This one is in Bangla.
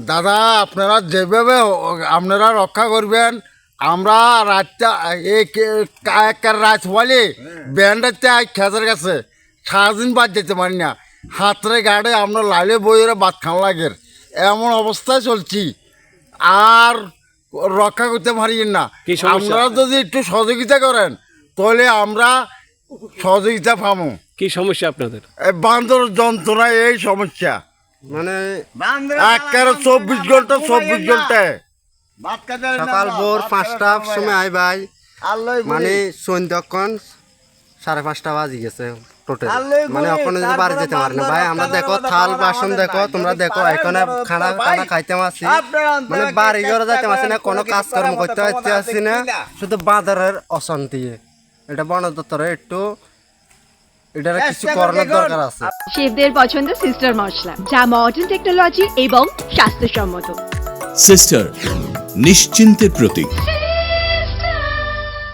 দাদা আপনারা যেভাবে আপনারা রক্ষা করবেন আমরা রাতটা একের রাত বলে ব্যান্ডের আজ খেতের কাছে। সারাদিন বাদ যেতে পারি না। হাতরে গাড়ে আমরা লাইলে বইয়ের বাদ খান লাগের। এমন অবস্থায় চলছি। আর রক্ষা করতে পারি না। আপনারা যদি একটু সহযোগিতা করেন তাহলে আমরা সহযোগিতা পাবো। কি সমস্যা আপনাদের? বান্দর যন্ত্রণা এই সমস্যা। মানে একেবারে চব্বিশ ঘণ্টা চব্বিশ ঘন্টায় সকাল ভোর পাঁচটার সময় আই ভাই। মানে সন্ধ্যাক্ষণ সাড়ে পাঁচটা বাজি গেছে টোটাল। মানে ওখানে যদি বাড়ি যেতে পারি না ভাই আমরা দেখো থাল বাসন দেখো তোমরা দেখো এখানে খানা খানা খাইতে পারছি মানে বাড়ি ঘরে যাইতে পারছি না কোনো কাজকর্ম করতে পারতে পারছি না। শুধু বাজারের অশান্তি। এটা বন দপ্তরে একটু এটার কিছু করার দরকার আছে। শেফদের পছন্দ সিস্টার মশলা যা মডার্ন টেকনোলজি এবং স্বাস্থ্যসম্মত। সিস্টার নিশ্চিন্তের প্রতীক।